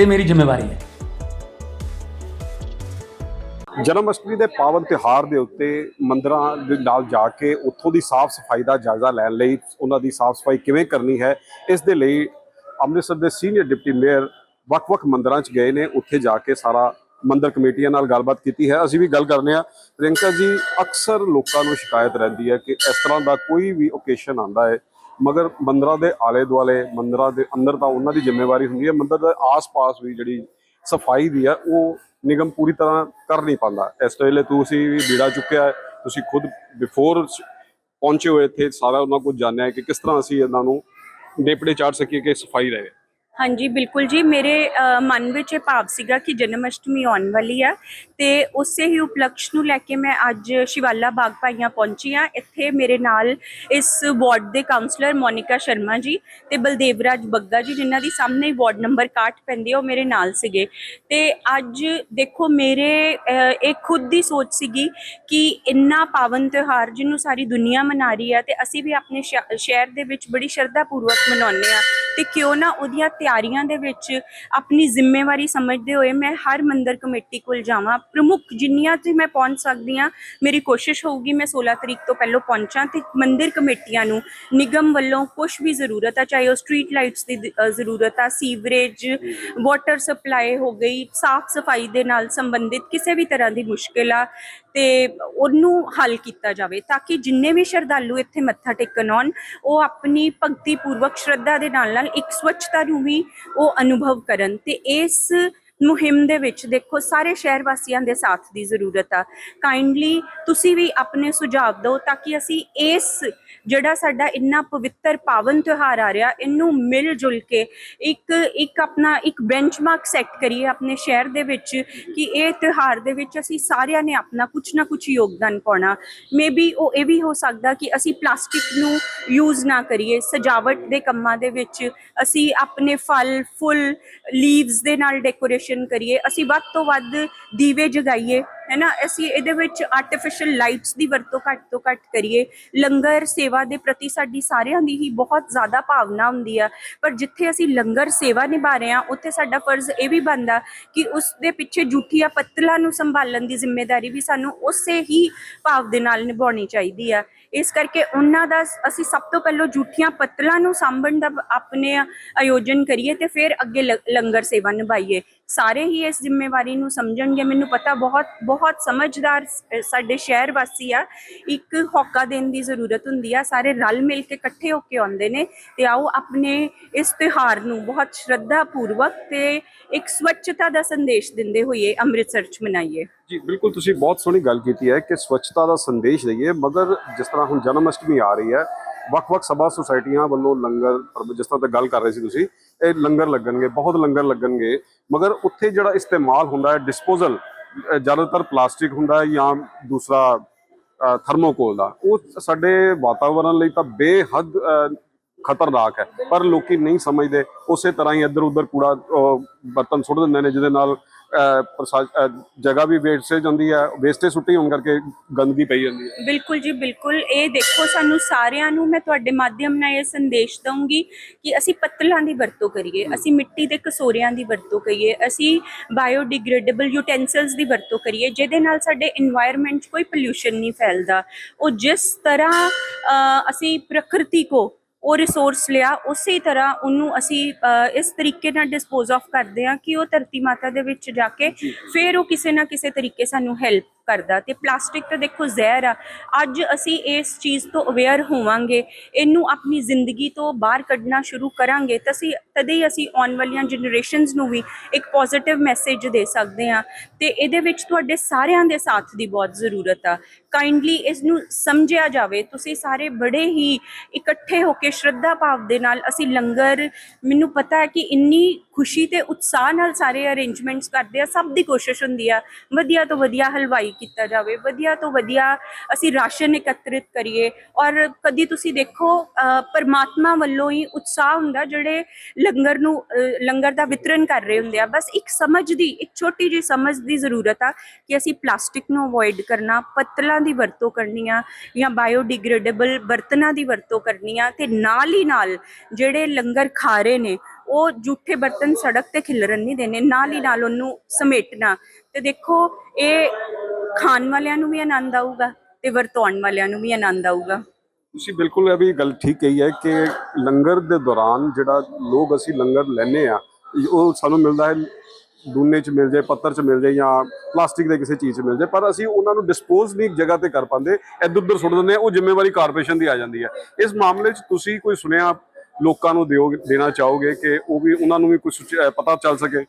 ਇਹ ਮੇਰੀ ਜ਼ਿੰਮੇਵਾਰੀ ਹੈ। ਜਨਮ ਅਸ਼ਟਮੀ ਦੇ ਪਾਵਨ ਤਿਉਹਾਰ ਦੇ ਉੱਤੇ ਮੰਦਰਾਂ ਦੇ ਨਾਲ ਜਾ ਕੇ ਉੱਥੋਂ ਦੀ ਸਾਫ਼ ਸਫ਼ਾਈ ਦਾ ਜਾਇਜ਼ਾ ਲੈਣ ਲਈ ਉਹਨਾਂ ਦੀ ਸਾਫ਼ ਸਫ਼ਾਈ ਕਿਵੇਂ ਕਰਨੀ ਹੈ, ਇਸ ਦੇ ਲਈ ਅੰਮ੍ਰਿਤਸਰ ਦੇ ਸੀਨੀਅਰ ਡਿਪਟੀ ਮੇਅਰ ਵੱਖ-ਵੱਖ ਮੰਦਰਾਂ 'ਚ ਗਏ ਨੇ, ਉੱਥੇ ਜਾ ਕੇ ਸਾਰਾ ਮੰਦਰ ਕਮੇਟੀਆਂ ਨਾਲ ਗੱਲਬਾਤ ਕੀਤੀ ਹੈ। ਅਸੀਂ ਵੀ ਗੱਲ ਕਰਨੇ ਆ ਪ੍ਰਿੰਕਾ ਜੀ, ਅਕਸਰ ਲੋਕਾਂ ਨੂੰ ਸ਼ਿਕਾਇਤ ਰਹਿੰਦੀ ਹੈ ਕਿ ਇਸ ਤਰ੍ਹਾਂ ਦਾ ਕੋਈ ਵੀ ਓਕੇਸ਼ਨ ਆਂਦਾ ਹੈ ਮਗਰ ਮੰਦਰਾਂ ਦੇ ਆਲੇ ਦੁਆਲੇ ਮੰਦਰਾਂ ਦੇ ਅੰਦਰ ਤਾਂ ਉਹਨਾਂ ਦੀ ਜ਼ਿੰਮੇਵਾਰੀ ਹੁੰਦੀ ਹੈ, ਮੰਦਰ ਦੇ ਆਸ-ਪਾਸ ਵੀ ਜਿਹੜੀ ਸਫ਼ਾਈ ਦੀ ਹੈ, ਉਹ ਨਿਗਮ ਪੂਰੀ ਤਰ੍ਹਾਂ ਕਰ ਨਹੀਂ ਪਾਉਂਦਾ। ਇਸ ਵੇਲੇ ਤੁਸੀਂ ਵੀ ਬੀੜਾ ਚੁੱਕਿਆ ਤੁਸੀਂ ਖੁਦ ਬਿਫੋਰ ਪਹੁੰਚੇ ਹੋਏ ਇੱਥੇ, ਸਾਰਾ ਉਹਨਾਂ ਕੋਲ ਜਾਣਿਆ ਕਿ ਕਿਸ ਤਰ੍ਹਾਂ ਅਸੀਂ ਇਹਨਾਂ ਨੂੰ ਨੇਪੜੇ ਚਾੜ ਸਕੀਏ ਕਿ ਸਫ਼ਾਈ ਰਹੇ। ਹਾਂਜੀ, ਬਿਲਕੁਲ ਜੀ। ਮੇਰੇ ਮਨ ਵਿੱਚ ਇਹ ਭਾਵ ਸੀਗਾ ਕਿ ਜਨਮ ਅਸ਼ਟਮੀ ਆਉਣ ਵਾਲੀ ਆ ਤੇ ਉਸੇ ਹੀ ਉਪਲਕਸ਼ ਨੂੰ ਲੈ ਕੇ ਮੈਂ ਅੱਜ ਸ਼ਿਵਾਲਾ ਬਾਗ ਭਾਈਆਂ ਪਹੁੰਚੀ ਆ ਇੱਥੇ ਮੇਰੇ ਨਾਲ ਇਸ ਵਾਰਡ ਦੇ ਕਾਉਂਸਲਰ ਮੋਨਿਕਾ ਸ਼ਰਮਾ ਜੀ ਤੇ ਬਲਦੇਵ ਰਾਜ ਬੱਗਾ ਜੀ, ਜਿਨ੍ਹਾਂ ਦੀ ਸਾਹਮਣੇ ਵਾਰਡ ਨੰਬਰ 61 ਪੈਂਦੀ ਆ, ਉਹ ਮੇਰੇ ਨਾਲ ਸੀਗੇ। ਤੇ ਅੱਜ ਦੇਖੋ ਮੇਰੇ ਇਹ ਖੁਦ ਦੀ ਸੋਚ ਸੀਗੀ ਕਿ ਇੰਨਾ ਪਾਵਨ ਤਿਉਹਾਰ ਜਿਹਨੂੰ ਸਾਰੀ ਦੁਨੀਆ ਮਨਾ ਰਹੀ ਆ ਤੇ ਅਸੀਂ ਵੀ ਆਪਣੇ ਸ਼ਹਿ- ਸ਼ਹਿਰ ਦੇ ਵਿੱਚ ਬੜੀ ਸ਼ਰਧਾ ਪੂਰਵਕ ਮਨਾਉਂਦੇ ਆ ਤੇ ਕਿਉਂ ਨਾ ਉਹਦੀਆਂ ਤਿਆਰੀਆਂ ਦੇ ਵਿੱਚ ਆਪਣੀ ਜ਼ਿੰਮੇਵਾਰੀ ਸਮਝਦੇ ਹੋਏ ਮੈਂ ਹਰ ਮੰਦਰ ਕਮੇਟੀ ਕੋਲ ਜਾਵਾਂ। ਪ੍ਰਮੁੱਖ ਜਿੰਨੀਆਂ ਤੇ ਮੈਂ ਪਹੁੰਚ ਸਕਦੀ ਆ ਮੇਰੀ ਕੋਸ਼ਿਸ਼ ਹੋਊਗੀ ਮੈਂ 16 ਤਰੀਕ ਤੋਂ ਪਹਿਲਾਂ ਪਹੁੰਚਾਂ ਤੇ ਮੰਦਰ ਕਮੇਟੀਆਂ ਨੂੰ ਨਿਗਮ ਵੱਲੋਂ ਕੁਝ ਵੀ ਜ਼ਰੂਰਤ ਆ, ਚਾਹੇ ਉਹ ਸਟਰੀਟ ਲਾਈਟਸ ਦੀ ਜ਼ਰੂਰਤ ਆ, ਸੀਵਰੇਜ, ਵਾਟਰ ਸਪਲਾਈ ਹੋ ਗਈ, ਸਾਫ਼ ਸਫ਼ਾਈ ਦੇ ਨਾਲ ਸੰਬੰਧਿਤ ਕਿਸੇ ਵੀ ਤਰ੍ਹਾਂ ਦੀ ਮੁਸ਼ਕਿਲ ਆ ਤੇ ਉਹਨੂੰ ਹੱਲ ਕੀਤਾ ਜਾਵੇ ਤਾਂ ਕਿ ਜਿੰਨੇ ਵੀ ਸ਼ਰਧਾਲੂ ਇੱਥੇ ਮੱਥਾ ਟੇਕਣ ਆਉਣ, ਉਹ ਆਪਣੀ ਭਗਤੀ ਪੂਰਵਕ ਸ਼ਰਧਾ ਦੇ ਨਾਲ ਨਾਲ ਇੱਕ ਸਵੱਛਤਾ ਨੂੰ ਵੀ ਉਹ ਅਨੁਭਵ ਕਰਨ ਤੇ ਇਸ ਮੁਹਿੰਮ ਦੇ ਵਿੱਚ ਦੇਖੋ ਸਾਰੇ ਸ਼ਹਿਰ ਵਾਸੀਆਂ ਦੇ ਸਾਥ ਦੀ ਜ਼ਰੂਰਤ ਆ। ਕਾਈਂਡਲੀ ਤੁਸੀਂ ਵੀ ਆਪਣੇ ਸੁਝਾਅ ਦਿਓ ਤਾਂ ਕਿ ਅਸੀਂ ਇਸ ਜਿਹੜਾ ਸਾਡਾ ਇੰਨਾ ਪਵਿੱਤਰ ਪਾਵਨ ਤਿਉਹਾਰ ਆ ਰਿਹਾ, ਇਹਨੂੰ ਮਿਲ ਜੁਲ ਕੇ ਇੱਕ ਇੱਕ ਆਪਣਾ, ਇੱਕ ਬੈਂਚਮਾਰਕ ਸੈੱਟ ਕਰੀਏ ਆਪਣੇ ਸ਼ਹਿਰ ਦੇ ਵਿੱਚ ਕਿ ਇਹ ਤਿਉਹਾਰ ਦੇ ਵਿੱਚ ਅਸੀਂ ਸਾਰਿਆਂ ਨੇ ਆਪਣਾ ਕੁਝ ਨਾ ਕੁਝ ਯੋਗਦਾਨ ਪਾਉਣਾ। ਮੇਬੀ ਉਹ ਇਹ ਵੀ ਹੋ ਸਕਦਾ ਕਿ ਅਸੀਂ ਪਲਾਸਟਿਕ ਨੂੰ ਯੂਜ਼ ਨਾ ਕਰੀਏ, ਸਜਾਵਟ ਦੇ ਕੰਮਾਂ ਦੇ ਵਿੱਚ ਅਸੀਂ ਆਪਣੇ ਫਲ, ਫੁੱਲ ਲੀਵਸ ਦੇ ਨਾਲ ਡੈਕੋਰੇਸ਼ਨ ਕਰੀਏ ਅਸੀਂ ਵੱਧ ਤੋਂ ਵੱਧ ਦੀਵੇ ਜਗਾਈਏ। ਹੈ ਨਾ? ਅਸੀਂ ਇਹਦੇ ਵਿੱਚ ਆਰਟੀਫੀਸ਼ੀਅਲ ਲਾਈਟਸ ਦੀ ਵਰਤੋਂ ਘੱਟ ਤੋਂ ਘੱਟ ਕਰੀਏ। ਲੰਗਰ ਸੇਵਾ ਦੇ ਪ੍ਰਤੀ ਸਾਡੀ ਸਾਰਿਆਂ ਦੀ ਹੀ ਬਹੁਤ ਜ਼ਿਆਦਾ ਭਾਵਨਾ ਹੁੰਦੀ ਆ। ਪਰ ਜਿੱਥੇ ਅਸੀਂ ਲੰਗਰ ਸੇਵਾ ਨਿਭਾ ਰਹੇ ਹਾਂ, ਉੱਥੇ ਸਾਡਾ ਫਰਜ਼ ਇਹ ਵੀ ਬਣਦਾ ਕਿ ਉਸ ਦੇ ਪਿੱਛੇ ਜੂਠੀਆਂ ਪੱਤਲਾਂ ਨੂੰ ਸੰਭਾਲਣ ਦੀ ਜ਼ਿੰਮੇਵਾਰੀ ਵੀ ਸਾਨੂੰ ਉਸੇ ਹੀ ਭਾਵ ਦੇ ਨਾਲ ਨਿਭਾਉਣੀ ਚਾਹੀਦੀ ਆ। ਇਸ ਕਰਕੇ ਉਹਨਾਂ ਦਾ ਅਸੀਂ ਸਭ ਤੋਂ ਪਹਿਲਾਂ ਜੂਠੀਆਂ ਪੱਤਲਾਂ ਨੂੰ ਸਾਂਭਣ ਦਾ ਆਪਣੇ ਆਯੋਜਨ ਕਰੀਏ ਤੇ ਫਿਰ ਅੱਗੇ ਲ- ਲੰਗਰ ਸੇਵਾ ਨਿਭਾਈਏ। ਸਾਰੇ ਹੀ ਇਸ ਜ਼ਿੰਮੇਵਾਰੀ ਨੂੰ ਸਮਝਣਗੇ। ਮੈਨੂੰ ਪਤਾ ਬਹੁਤ ਬਹੁਤ ਬਹੁਤ ਸਮਝਦਾਰ ਸਾਡੇ ਸ਼ਹਿਰ ਵਾਸੀ ਆ, ਇੱਕ ਹੌਕਾ ਦੇਣ ਦੀ ਜ਼ਰੂਰਤ ਹੁੰਦੀ ਆ, ਸਾਰੇ ਰਲ ਮਿਲ ਕੇ ਇਕੱਠੇ ਹੋ ਕੇ ਆਉਂਦੇ ਨੇ ਤੇ ਆਓ ਆਪਣੇ ਇਸ ਤਿਉਹਾਰ ਨੂੰ ਬਹੁਤ ਸ਼ਰਧਾ ਪੂਰਵਕ ਤੇ ਇੱਕ ਸਵੱਛਤਾ ਦਾ ਸੰਦੇਸ਼ ਦਿੰਦੇ ਹੋਏ ਅੰਮ੍ਰਿਤਸਰ ਚ ਮਨਾਈਏ। ਜੀ, ਬਿਲਕੁਲ ਤੁਸੀਂ ਬਹੁਤ ਸੋਹਣੀ ਗੱਲ ਕੀਤੀ ਹੈ ਕਿ ਸਵੱਛਤਾ ਦਾ ਸੰਦੇਸ਼ ਦਈਏ, ਮਗਰ ਜਿਸ ਤਰ੍ਹਾਂ ਹੁਣ ਜਨਮ ਅਸ਼ਟਮੀ ਆ ਰਹੀ ਹੈ, ਵੱਖ-ਵੱਖ ਸਭਾ ਸੁਸਾਇਟੀਆਂ ਵੱਲੋਂ ਲੰਗਰ ਜਿਸ ਤਰ੍ਹਾਂ ਤੇ ਗੱਲ ਕਰ ਰਹੇ ਸੀ ਤੁਸੀਂ, ਇਹ ਲੰਗਰ ਲੱਗਣਗੇ, ਬਹੁਤ ਲੰਗਰ ਲੱਗਣਗੇ, ਮਗਰ ਉੱਥੇ ਜਿਹੜਾ ਇਸਤੇਮਾਲ ਹੁੰਦਾ ਹੈ ਡਿਸਪੋਜ਼ਲ ਜ਼ਿਆਦਾਤਰ ਪਲਾਸਟਿਕ ਹੁੰਦਾ ਜਾਂ ਦੂਸਰਾ ਥਰਮੋਕੋਲ ਦਾ। ਉਹ ਸਾਡੇ ਵਾਤਾਵਰਣ ਲਈ ਤਾਂ ਬੇਹੱਦ ਅ, ਖਤਰਨਾਕ ਹੈ। ਪਰ ਲੋਕੀ ਨਹੀਂ ਸਮਝਦੇ। ਉਸੇ ਤਰ੍ਹਾਂ ਹੀ ਇੱਧਰ ਉੱਧਰ ਕੂੜਾ ਅ, ਬਰਤਨ ਸੁੱਟ ਦਿੰਦੇ ਨੇ ਜਿਹਦੇ ਨਾਲ ਜਗ੍ਹਾ ਵੀ ਵੇਸਟੇਜ ਹੁੰਦੀ ਹੈ ਵੇਸਟੇਜ ਸੁੱਟੀ ਹੋਣ ਕਰਕੇ ਗੰਦਗੀ ਪਈ ਜਾਂਦੀ ਹੈ। ਬਿਲਕੁਲ ਜੀ ਬਿਲਕੁਲ। ਇਹ ਦੇਖੋ ਸਾਨੂੰ ਸਾਰਿਆਂ ਨੂੰ ਮੈਂ ਤੁਹਾਡੇ ਮਾਧਿਅਮ ਨਾਲ ਇਹ ਸੰਦੇਸ਼ ਦਵਾਂਗੀ ਕਿ ਅਸੀਂ ਪੱਤਲਾਂ ਦੀ ਵਰਤੋਂ ਕਰੀਏ ਅਸੀਂ ਮਿੱਟੀ ਦੇ ਕਸੋਰਿਆਂ ਦੀ ਵਰਤੋਂ ਕਰੀਏ ਅਸੀਂ ਬਾਇਓਡੀਗ੍ਰੇਡੇਬਲ ਯੂਟੈਂਸਲਸ ਦੀ ਵਰਤੋਂ ਕਰੀਏ ਜਿਹਦੇ ਨਾਲ ਸਾਡੇ এনवायरमेंट 'ਚ ਕੋਈ ਪੋਲੂਸ਼ਨ ਨਹੀਂ ਫੈਲਦਾ। ਉਹ ਜਿਸ ਤਰ੍ਹਾਂ ਅਸੀਂ ਪ੍ਰਕਿਰਤੀ ਕੋ ਉਹ ਰਿਸੋਰਸ ਲਿਆ ਉਸੇ ਤਰ੍ਹਾਂ ਉਹਨੂੰ ਅਸੀਂ ਇਸ ਤਰੀਕੇ ਨਾਲ ਡਿਸਪੋਜ਼ ਆਫ ਕਰਦੇ ਹਾਂ ਕਿ ਉਹ ਧਰਤੀ ਮਾਤਾ ਦੇ ਵਿੱਚ ਜਾ ਕੇ ਫਿਰ ਉਹ ਕਿਸੇ ਨਾ ਕਿਸੇ ਤਰੀਕੇ ਸਾਨੂੰ ਹੈਲਪ ਕਰਦਾ ਤੇ ਪਲਾਸਟਿਕ ਤਾਂ ਦੇਖੋ ਜ਼ਹਿਰ ਆ। ਅੱਜ ਅਸੀਂ ਇਸ ਚੀਜ਼ ਤੋਂ ਅਵੇਅਰ ਹੋਵਾਂਗੇ, ਇਹਨੂੰ ਆਪਣੀ ਜ਼ਿੰਦਗੀ ਤੋਂ ਬਾਹਰ ਕੱਢਣਾ ਸ਼ੁਰੂ ਕਰਾਂਗੇ ਤਾਂ ਅਸੀਂ ਤਦੇ ਹੀ ਅਸੀਂ ਆਉਣ ਵਾਲੀਆਂ ਜਨਰੇਸ਼ਨਸ ਨੂੰ ਵੀ ਇੱਕ ਪੋਜ਼ਿਟਿਵ ਮੈਸੇਜ ਦੇ ਸਕਦੇ ਹਾਂ ਤੇ ਇਹਦੇ ਵਿੱਚ ਤੁਹਾਡੇ ਸਾਰਿਆਂ ਦੇ ਸਾਥ ਦੀ ਬਹੁਤ ਜ਼ਰੂਰਤ ਆ। ਕਾਈਂਡਲੀ ਇਸ ਨੂੰ ਸਮਝਿਆ ਜਾਵੇ, ਤੁਸੀਂ ਸਾਰੇ ਬੜੇ ਹੀ ਇਕੱਠੇ ਹੋ ਕੇ ਸ਼ਰਧਾ ਭਾਵ ਦੇ ਨਾਲ ਅਸੀਂ ਲੰਗਰ, ਮੈਨੂੰ ਪਤਾ ਹੈ ਕਿ ਇੰਨੀ ਖੁਸ਼ੀ ਤੇ ਉਤਸ਼ਾਹ ਨਾਲ ਸਾਰੇ ਅਰੇਂਜਮੈਂਟਸ ਕਰਦੇ ਆ, ਸਭ ਦੀ ਕੋਸ਼ਿਸ਼ ਹੁੰਦੀ ਆ, ਵਧੀਆ ਤੋਂ ਵਧੀਆ ਹਲਵਾਈ ਕੀਤਾ ਜਾਵੇ। ਵਧੀਆ ਤੋਂ ਵਧੀਆ ਅਸੀਂ ਰਾਸ਼ਨ ਇਕੱਤਰਿਤ ਕਰੀਏ। ਔਰ ਕਦੀ ਤੁਸੀਂ ਦੇਖੋ ਪਰਮਾਤਮਾ ਵੱਲੋਂ ਹੀ ਉਤਸ਼ਾਹ ਹੁੰਦਾ ਜਿਹੜੇ ਲੰਗਰ ਨੂੰ ਲੰਗਰ ਦਾ ਵਿਤਰਨ ਕਰ ਰਹੇ ਹੁੰਦੇ ਆ। ਬਸ ਇੱਕ ਸਮਝ ਦੀ, ਇੱਕ ਛੋਟੀ ਜਿਹੀ ਸਮਝ ਦੀ ਜ਼ਰੂਰਤ ਆ ਕਿ ਅਸੀਂ ਪਲਾਸਟਿਕ ਨੂੰ ਅਵੋਇਡ ਕਰਨਾ, ਪੱਤਲਾਂ ਦੀ ਵਰਤੋਂ ਕਰਨੀ ਆ ਜਾਂ ਬਾਇਓਡੀਗ੍ਰੇਡੇਬਲ ਬਰਤਨਾਂ ਦੀ ਵਰਤੋਂ ਕਰਨੀ ਆ ਤੇ ਨਾਲ ਹੀ ਨਾਲ ਜਿਹੜੇ ਲੰਗਰ ਖਾ ਰਹੇ ਨੇ ਉਹ ਜੂਠੇ ਬਰਤਨ ਸੜਕ ਤੇ ਖਿਲਰਨ ਨਹੀਂ ਦੇਣੇ, ਨਾਲ ਹੀ ਨਾਲ ਉਹਨੂੰ ਸਮੇਟਣਾ। ਤੇ ਦੇਖੋ, ਇਹ ਖਾਣ ਵਾਲਿਆਂ ਨੂੰ ਵੀ ਆਨੰਦ ਆਊਗਾ ਤੇ ਵਰਤਾਉਣ ਵਾਲਿਆਂ ਨੂੰ ਵੀ ਆਨੰਦ ਆਊਗਾ। ਤੁਸੀਂ ਬਿਲਕੁਲ ਇਹ ਵੀ ਗੱਲ ਠੀਕ ਕਹੀ ਹੈ ਕਿ ਲੰਗਰ ਦੇ ਦੌਰਾਨ ਜਿਹੜਾ ਲੋਕ ਅਸੀਂ ਲੰਗਰ ਲੈਨੇ ਆ ਉਹ ਸਾਨੂੰ ਮਿਲਦਾ ਹੈ ਦੂਨੇ ਚ ਮਿਲ ਜਾਏ, ਪੱਤਰ ਚ ਮਿਲ ਜਾਏ ਜਾਂ ਪਲਾਸਟਿਕ ਦੇ ਕਿਸੇ ਚੀਜ਼ ਚ ਮਿਲ ਜਾਏ, ਪਰ ਅਸੀਂ ਉਹਨਾਂ ਨੂੰ ਡਿਸਪੋਜ਼ ਨਹੀਂ ਜਗ੍ਹਾ ਤੇ ਕਰ ਪਾਉਂਦੇ ਇੱਧਰ ਉੱਧਰ ਸੁੱਟ ਦਿੰਦੇ ਆ ਉਹ ਜ਼ਿੰਮੇਵਾਰੀ ਕਾਰਪੋਰੇਸ਼ਨ ਦੀ ਆ ਜਾਂਦੀ ਹੈ। ਇਸ ਮਾਮਲੇ 'ਚ ਤੁਸੀਂ ਕੋਈ ਸੁਣਿਆ ਲੋਕਾਂ ਨੂੰ ਦਿਓ ਦੇਣਾ ਚਾਹੋਗੇ ਕਿ ਉਹ ਵੀ ਉਹਨਾਂ ਨੂੰ ਵੀ ਕੁਝ ਪਤਾ ਚੱਲ ਸਕੇ?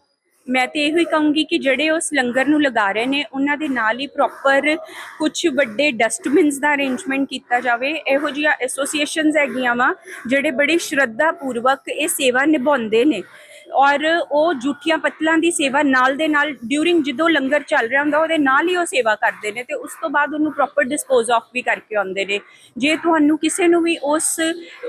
ਮੈਂ ਤੇ ਇਹੋ ਹੀ ਕਹੂੰਗੀ ਕਿ ਜਿਹੜੇ ਉਸ ਲੰਗਰ ਨੂੰ ਲਗਾ ਰਹੇ ਨੇ, ਉਹਨਾਂ ਦੇ ਨਾਲ ਹੀ ਪ੍ਰੋਪਰ ਕੁਝ ਵੱਡੇ ਡਸਟਬਿਨਸ ਦਾ ਅਰੇਂਜਮੈਂਟ ਕੀਤਾ ਜਾਵੇ। ਇਹੋ ਜਿਹੀਆਂ ਐਸੋਸੀਏਸ਼ਨਸ ਹੈਗੀਆਂ ਵਾ, ਜਿਹੜੇ ਬੜੀ ਸ਼ਰਧਾ ਪੂਰਵਕ ਇਹ ਸੇਵਾ ਨਿਭਾਉਂਦੇ ਨੇ। ਔਰ ਉਹ ਜੂਠੀਆਂ ਪੱਤਲਾਂ ਦੀ ਸੇਵਾ ਨਾਲ ਦੇ ਨਾਲ ਡਿਊਰਿੰਗ ਜਦੋਂ ਲੰਗਰ ਚੱਲ ਰਿਹਾ ਹੁੰਦਾ, ਉਹਦੇ ਨਾਲ ਹੀ ਉਹ ਸੇਵਾ ਕਰਦੇ ਨੇ ਤੇ ਉਸ ਤੋਂ ਬਾਅਦ ਉਹਨੂੰ ਪ੍ਰੋਪਰ ਡਿਸਪੋਜ਼ ਆਫ ਵੀ ਕਰਕੇ ਆਉਂਦੇ ਨੇ। ਜੇ ਤੁਹਾਨੂੰ ਕਿਸੇ ਨੂੰ ਵੀ ਉਸ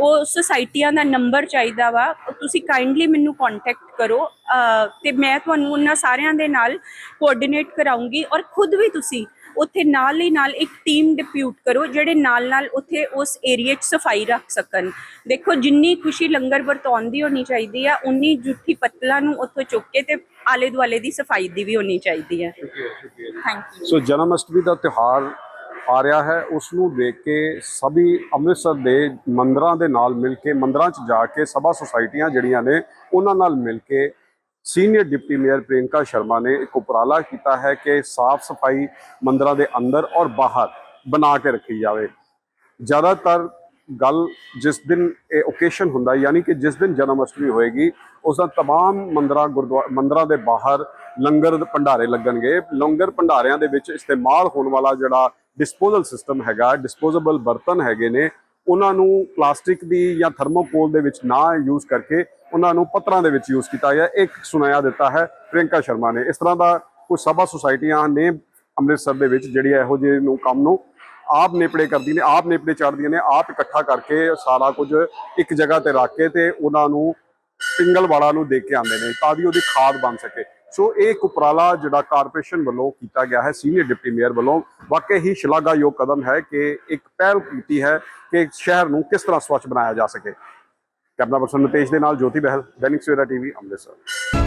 ਉਹ ਸੁਸਾਇਟੀਆਂ ਦਾ ਨੰਬਰ ਚਾਹੀਦਾ ਵਾ, ਤੁਸੀਂ ਕਾਈਂਡਲੀ ਮੈਨੂੰ ਕੰਟੈਕਟ ਕਰੋ, ਅਹ, ਤੇ ਮੈਂ ਤੁਹਾਨੂੰ ਉਹਨਾਂ ਸਾਰਿਆਂ ਦੇ ਨਾਲ ਕੋਆਰਡੀਨੇਟ ਕਰਾਉਂਗੀ ਔਰ ਖੁਦ ਵੀ ਤੁਸੀਂ ਉੱਥੇ ਨਾਲ ਹੀ ਨਾਲ ਇੱਕ ਟੀਮ ਡਿਪਿਊਟ ਕਰੋ ਜਿਹੜੇ ਨਾਲ ਨਾਲ ਉੱਥੇ ਉਸ ਏਰੀਆ 'ਚ ਸਫ਼ਾਈ ਰੱਖ ਸਕਣ। ਦੇਖੋ ਜਿੰਨੀ ਖੁਸ਼ੀ ਲੰਗਰ ਵਰਤਾਉਣ ਦੀ ਹੋਣੀ ਚਾਹੀਦੀ ਆ ਉਨੀ ਜੁੱਠੀ ਪੱਤਲਾਂ ਨੂੰ ਉੱਥੋਂ ਚੁੱਕ ਕੇ ਤੇ ਆਲੇ ਦੁਆਲੇ ਦੀ ਸਫ਼ਾਈ ਦੀ ਵੀ ਹੋਣੀ ਚਾਹੀਦੀ ਹੈ ਥੈਂਕ ਯੂ ਸੋ ਜਨਮ ਅਸ਼ਟਮੀ ਦਾ ਤਿਉਹਾਰ ਆ ਰਿਹਾ ਹੈ। ਉਸ ਨੂੰ ਦੇਖ ਕੇ ਸਭੀ ਅੰਮ੍ਰਿਤਸਰ ਦੇ ਮੰਦਰਾਂ ਦੇ ਨਾਲ ਮਿਲ ਕੇ ਮੰਦਰਾਂ 'ਚ ਜਾ ਕੇ ਸਭਾ ਸੁਸਾਇਟੀਆਂ ਜਿਹੜੀਆਂ ਨੇ ਉਹਨਾਂ ਨਾਲ ਮਿਲ ਕੇ senior deputy mayor Priyanka Sharma ਨੇ ਇੱਕ ਉਪਰਾਲਾ ਕੀਤਾ ਹੈ ਕਿ ਸਾਫ਼ ਸਫਾਈ ਮੰਦਰਾਂ ਦੇ ਅੰਦਰ ਔਰ ਬਾਹਰ ਬਣਾ ਕੇ ਰੱਖੀ ਜਾਵੇ ਜ਼ਿਆਦਾਤਰ ਗੱਲ ਜਿਸ ਦਿਨ ਇਹ ਓਕੇਸ਼ਨ ਹੁੰਦਾ ਯਾਨੀ ਕਿ ਜਿਸ ਦਿਨ ਜਨਮ ਅਸ਼ਟਮੀ ਹੋਏਗੀ ਉਸ ਦਾ तमाम ਮੰਦਰਾਂ ਗੁਰਦੁਆਰਾ ਮੰਦਰਾਂ ਦੇ ਬਾਹਰ ਲੰਗਰ ਦੇ ਭੰਡਾਰੇ ਲੱਗਣਗੇ ਲੰਗਰ ਭੰਡਾਰਿਆਂ ਦੇ ਵਿੱਚ ਇਸਤੇਮਾਲ ਹੋਣ ਵਾਲਾ ਜਿਹੜਾ ਡਿਸਪੋਜ਼ਲ ਸਿਸਟਮ ਹੈਗਾ ਡਿਸਪੋਜ਼ੇਬਲ ਬਰਤਨ ਹੈਗੇ ਨੇ ਉਹਨਾਂ ਨੂੰ ਪਲਾਸਟਿਕ ਦੀ ਜਾਂ ਥਰਮੋਕੋਲ ਦੇ ਵਿੱਚ ਨਾ ਯੂਜ਼ ਕਰਕੇ ਉਹਨਾਂ ਨੂੰ ਪੱਤਰਾਂ ਦੇ ਵਿੱਚ ਯੂਜ਼ ਕੀਤਾ ਗਿਆ। ਇੱਕ ਸੁਨਾਇਆ ਦਿੱਤਾ ਹੈ ਪ੍ਰਿਯੰਕਾ ਸ਼ਰਮਾ ਨੇ। ਇਸ ਤਰ੍ਹਾਂ ਦਾ ਕੁਝ ਸਭਾ ਸੁਸਾਇਟੀਆਂ ਨੇ ਅੰਮ੍ਰਿਤਸਰ ਦੇ ਵਿੱਚ ਜਿਹੜੀ ਇਹੋ ਜਿਹੇ ਨੂੰ ਕੰਮ ਨੂੰ ਆਪ ਨੇਪੜੇ ਕਰਦੀ ਨੇ, ਆਪ ਨੇਪੜੇ ਚੜ੍ਹਦੀਆਂ ਨੇ, ਆਪ ਇਕੱਠਾ ਕਰਕੇ ਸਾਰਾ ਕੁਝ ਇੱਕ ਜਗ੍ਹਾ ਤੇ ਰੱਖ ਕੇ ਤੇ ਉਹਨਾਂ ਨੂੰ ਪਿੰਗਲ ਵਾਲਾ ਨੂੰ ਦੇ ਕੇ ਆਉਂਦੇ ਨੇ ਤਾਂ ਕਿ ਉਹਦੀ ਖਾਦ ਬਣ ਸਕੇ। ਸੋ ਇਹ ਇੱਕ ਉਪਰਾਲਾ ਜਿਹੜਾ ਕਾਰਪੋਰੇਸ਼ਨ ਵੱਲੋਂ ਕੀਤਾ ਗਿਆ ਹੈ, ਸੀਨੀਅਰ ਡਿਪਟੀ ਮੇਅਰ ਵੱਲੋਂ। ਵਾਕਈ ਹੀ ਸ਼ਲਾਘਾਯੋਗ ਕਦਮ ਹੈ ਕਿ ਇੱਕ ਪਹਿਲ ਕੀਤੀ ਹੈ ਕਿ ਸ਼ਹਿਰ ਨੂੰ ਕਿਸ ਤਰ੍ਹਾਂ ਸਵੱਛ ਬਣਾਇਆ ਜਾ ਸਕੇ। ਕੈਮਰਾ ਪਰਸਨ ਨਿਤੇਸ਼ ਦੇ ਨਾਲ ਜੋਤੀ ਬਹਿਲ, ਦੈਨਿਕ ਸਵੇਰਾ ਟੀਵੀ, ਅੰਮ੍ਰਿਤਸਰ।